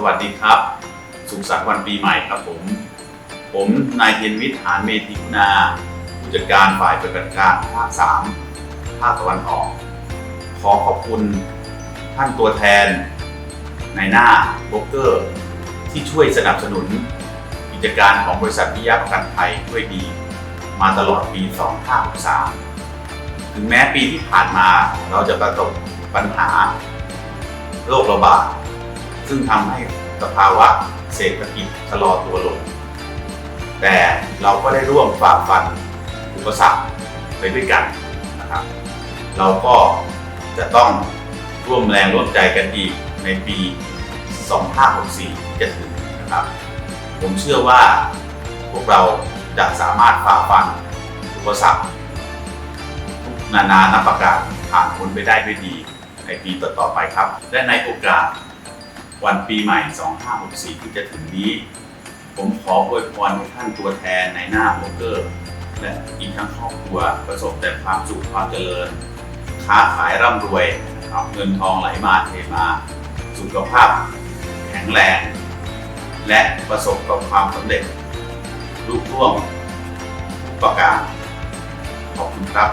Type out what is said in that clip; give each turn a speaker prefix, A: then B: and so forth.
A: สวัสดีครับ สุขสันต์วันปีใหม่ครับผม ผมนายเทียนวิทย์หานเมธิคุณาผู้จัดการฝ่ายปฏิบัติการภาคสามภาคตะวันออก ขอขอบคุณท่านตัวแทนในหน้าโบรกเกอร์ ที่ช่วยสนับสนุนกิจการของบริษัทพิยาประกันภัยด้วยดี มาตลอดปี 2563 ถึงแม้ปีที่ผ่านมาเราจะประสบปัญหาโรคระบาด ซึ่งทำให้สภาวะเศรษฐกิจชะลอตัวลง แต่เราก็ได้ร่วมฝ่าฟันอุปสรรคไปด้วยกันนะครับ เราก็จะต้องร่วมแรงร่วมใจกันอีกในปี 2564ที่จะถึงนะครับ ผมเชื่อว่าพวกเราจะสามารถฝ่าฟันอุปสรรคนานานับประการผ่านพ้นไปได้ด้วยดีในปีต่อๆไปครับ และในโอกาส วันปีใหม่ 2564 ที่จะถึงนี้ ผมขออวยพรให้ท่านตัวแทนในหน้าโบรกเกอร์ และอีกทั้งครอบครัวประสบแต่ความสุขความเจริญ ค้าขายร่ำรวยนะครับเงินทองไหลมาเทมา สุขภาพแข็งแรง และประสบกับความสำเร็จลุล่วงประการขอบคุณครับ